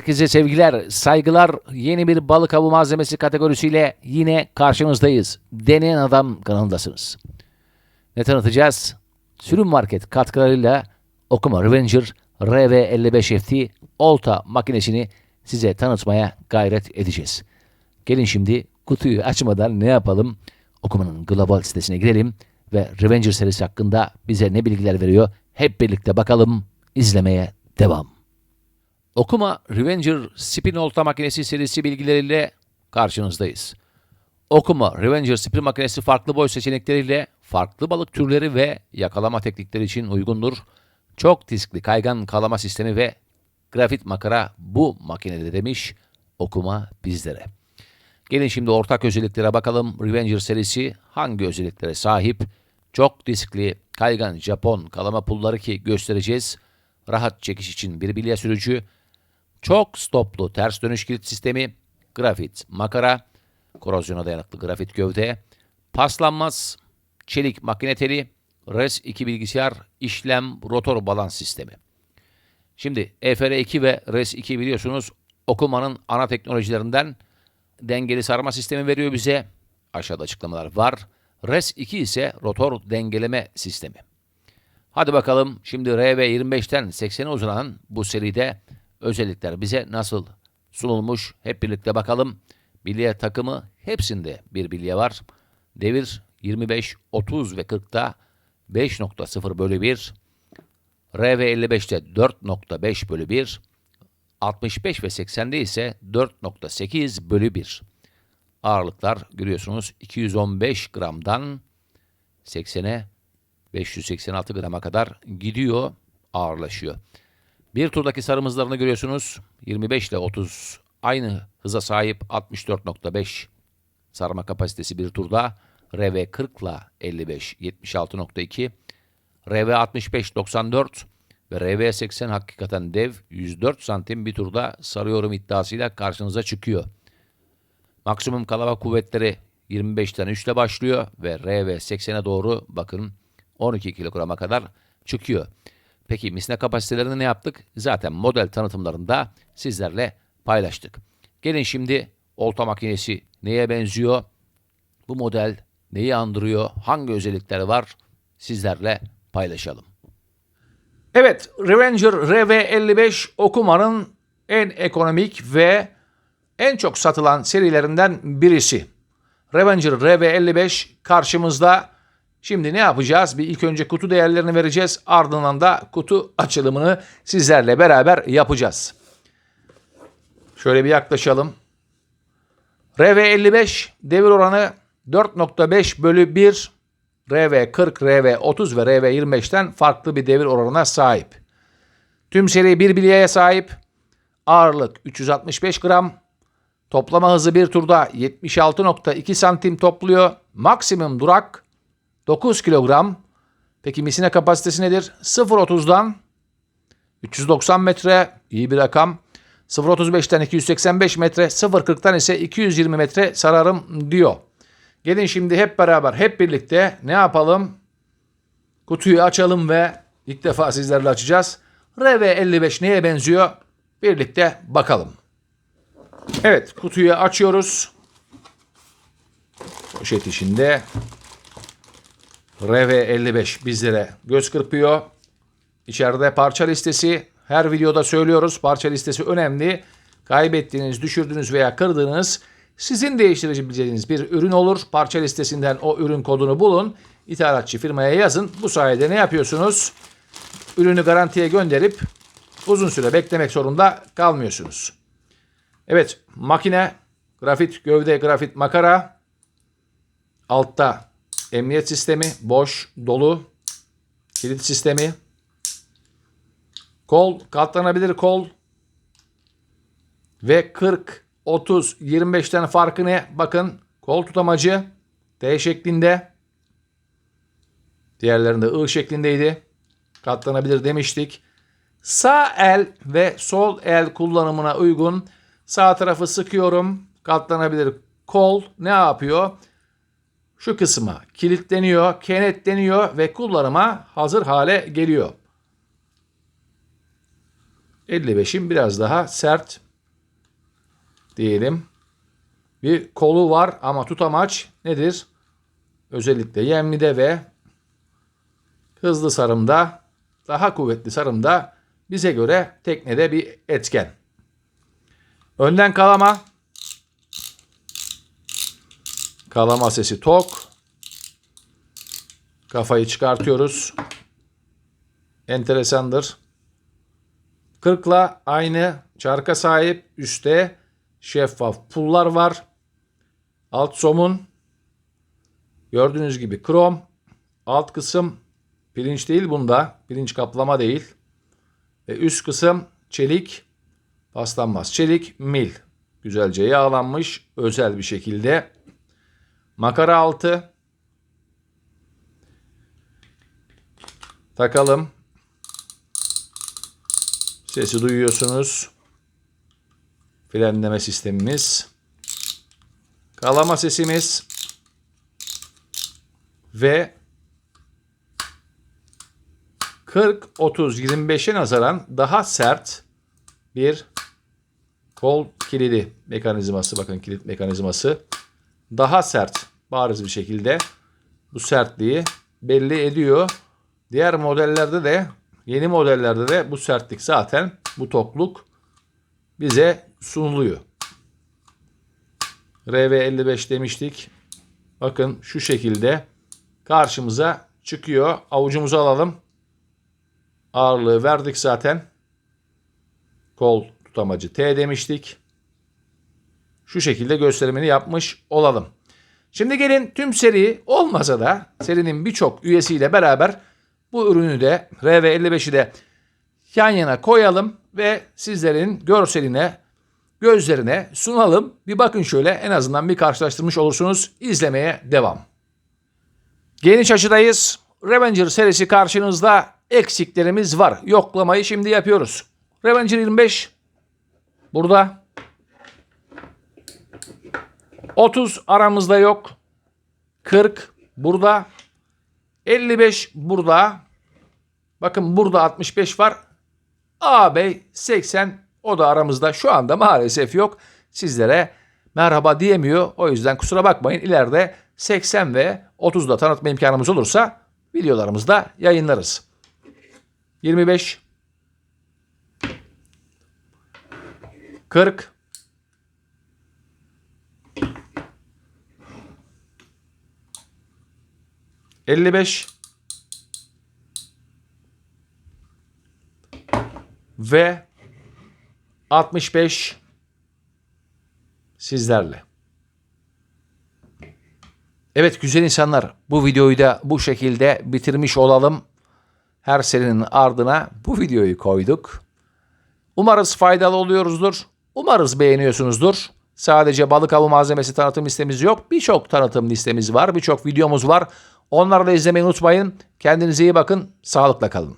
Herkese sevgiler, saygılar. Yeni bir balık avı malzemesi kategorisiyle yine karşınızdayız. Deneyen Adam kanalındasınız. Ne tanıtacağız? Sürüm Market katkılarıyla Okuma Revenger RV55FT olta makinesini size tanıtmaya gayret edeceğiz. Gelin şimdi kutuyu açmadan ne yapalım? Okumanın global sitesine girelim ve Revenger serisi hakkında bize ne bilgiler veriyor? Hep birlikte bakalım, izlemeye devam. Okuma Revenger Spin Olta Makinesi serisi bilgileriyle karşınızdayız. Okuma Revenger Spin Makinesi farklı boy seçenekleriyle farklı balık türleri ve yakalama teknikleri için uygundur. Çok diskli kaygan kalama sistemi ve grafit makara bu makinede demiş Okuma bizlere. Gelin şimdi ortak özelliklere bakalım. Revenger serisi hangi özelliklere sahip? Çok diskli kaygan Japon kalama pulları ki göstereceğiz. Rahat çekiş için bir bilye sürücü, çok stoplu ters dönüş kilit sistemi, grafit makara, korozyona dayanıklı grafit gövde, paslanmaz çelik makine teli, RES-2 bilgisayar, işlem, rotor balans sistemi. Şimdi EFR2 ve RES-2 biliyorsunuz okumanın ana teknolojilerinden dengeli sarma sistemi veriyor bize. Aşağıda açıklamalar var. RES-2 ise rotor dengeleme sistemi. Hadi bakalım şimdi RV25'ten 80'e uzanan bu seride özellikler bize nasıl sunulmuş hep birlikte bakalım. Bilye takımı hepsinde bir bilye var. Devir 25, 30 ve 40'ta 5.0 bölü 1. RV55'te 4.5 bölü 1. 65 ve 80'de ise 4.8 bölü 1. Ağırlıklar görüyorsunuz 215 gramdan 80'e 586 grama kadar gidiyor, ağırlaşıyor. Bir turdaki sarımızlarını görüyorsunuz. 25 ile 30 aynı hıza sahip 64.5 sarma kapasitesi bir turda. RV 40 ile 55 76.2 RV 65 94 ve RV 80 hakikaten dev 104 santim bir turda sarıyorum iddiasıyla karşınıza çıkıyor. Maksimum kalama kuvvetleri 25'ten 3 ile başlıyor ve RV 80'e doğru bakın 12 kilograma kadar çıkıyor. Peki misne kapasitelerini ne yaptık? Zaten model tanıtımlarında sizlerle paylaştık. Gelin şimdi olta makinesi neye benziyor? Bu model neyi andırıyor? Hangi özellikleri var? Sizlerle paylaşalım. Evet, Revenger RV55 okumanın en ekonomik ve en çok satılan serilerinden birisi. Revenger RV55 karşımızda. Şimdi ne yapacağız? Bir ilk önce kutu değerlerini vereceğiz. Ardından da kutu açılımını sizlerle beraber yapacağız. Şöyle bir yaklaşalım. RV55 devir oranı 4.5 bölü 1. RV40, RV30 ve RV25'ten farklı bir devir oranına sahip. Tüm seri bir bilyeye sahip. Ağırlık 365 gram. Toplama hızı bir turda 76.2 santim topluyor. Maksimum durak 9 kilogram. Peki misine kapasitesi nedir? 0.30'dan 390 metre iyi bir rakam. 0.35'ten 285 metre, 0.40'tan ise 220 metre sararım diyor. Gelin şimdi hep beraber, hep birlikte ne yapalım? Kutuyu açalım ve ilk defa sizlerle açacağız. RV55 neye benziyor? Birlikte bakalım. Evet, kutuyu açıyoruz. Poşet içinde RV55 bizlere göz kırpıyor. İçeride parça listesi. Her videoda söylüyoruz. Parça listesi önemli. Kaybettiğiniz, düşürdüğünüz veya kırdığınız sizin değiştirebileceğiniz bir ürün olur. Parça listesinden o ürün kodunu bulun. İthalatçı firmaya yazın. Bu sayede ne yapıyorsunuz? Ürünü garantiye gönderip uzun süre beklemek zorunda kalmıyorsunuz. Evet, makine, grafit, gövde, grafit, makara. Altta emniyet sistemi, boş, dolu, kilit sistemi. Kol, katlanabilir kol. Ve 40, 30, 25'ten farkı ne? Bakın kol tutamacı T şeklinde. Diğerlerinde I şeklindeydi. Katlanabilir demiştik. Sağ el ve sol el kullanımına uygun sağ tarafı sıkıyorum. Katlanabilir kol ne yapıyor? Şu kısma kilitleniyor, kenetleniyor ve kullanıma hazır hale geliyor. 55'in biraz daha sert diyelim. Bir kolu var ama tutamaç nedir? Özellikle yemlide ve hızlı sarımda, daha kuvvetli sarımda bize göre teknede bir etken. Önden kalama. Kalama sesi tok. Kafayı çıkartıyoruz. Enteresandır. 40'la aynı çarka sahip. Üste şeffaf pullar var. Alt somun. Gördüğünüz gibi krom. Alt kısım pirinç değil bunda. Pirinç kaplama değil. Ve üst kısım çelik. Paslanmaz çelik mil. Güzelce yağlanmış özel bir şekilde. Makara altı. Takalım. Sesi duyuyorsunuz. Frenleme sistemimiz. Kalama sesimiz. Ve 40 30 25'e nazaran daha sert bir kol kilidi mekanizması bakın kilit mekanizması daha sert bariz bir şekilde bu sertliği belli ediyor. Diğer modellerde de yeni modellerde de bu sertlik zaten bu tokluk bize sunuluyor. RV55 demiştik. Bakın şu şekilde karşımıza çıkıyor. Avucumuzu alalım. Ağırlığı verdik zaten. Kol tutamacı T demiştik. Şu şekilde gösterimini yapmış olalım. Şimdi gelin tüm seri olmasa da serinin birçok üyesiyle beraber bu ürünü de RV55'i de yan yana koyalım ve sizlerin görseline, gözlerine sunalım. Bir bakın şöyle en azından bir karşılaştırmış olursunuz. İzlemeye devam. Geniş açıdayız. Revenger serisi karşınızda eksiklerimiz var. Yoklamayı şimdi yapıyoruz. Revenger 25 burada. 30 aramızda yok. 40 burada. 55 burada. Bakın burada 65 var. ağabey 80 o da aramızda şu anda maalesef yok. Sizlere merhaba diyemiyor. O yüzden kusura bakmayın. İleride 80 ve 30'da tanıtma imkanımız olursa videolarımızda yayınlarız. 25 40 55 ve 65 sizlerle. Evet güzel insanlar bu videoyu da bu şekilde bitirmiş olalım. Her serinin ardına bu videoyu koyduk. Umarız faydalı oluyoruzdur. Umarız beğeniyorsunuzdur. Sadece balık avı malzemesi tanıtım listemiz yok. Birçok tanıtım listemiz var. Birçok videomuz var. Onları da izlemeyi unutmayın. Kendinize iyi bakın. Sağlıkla kalın.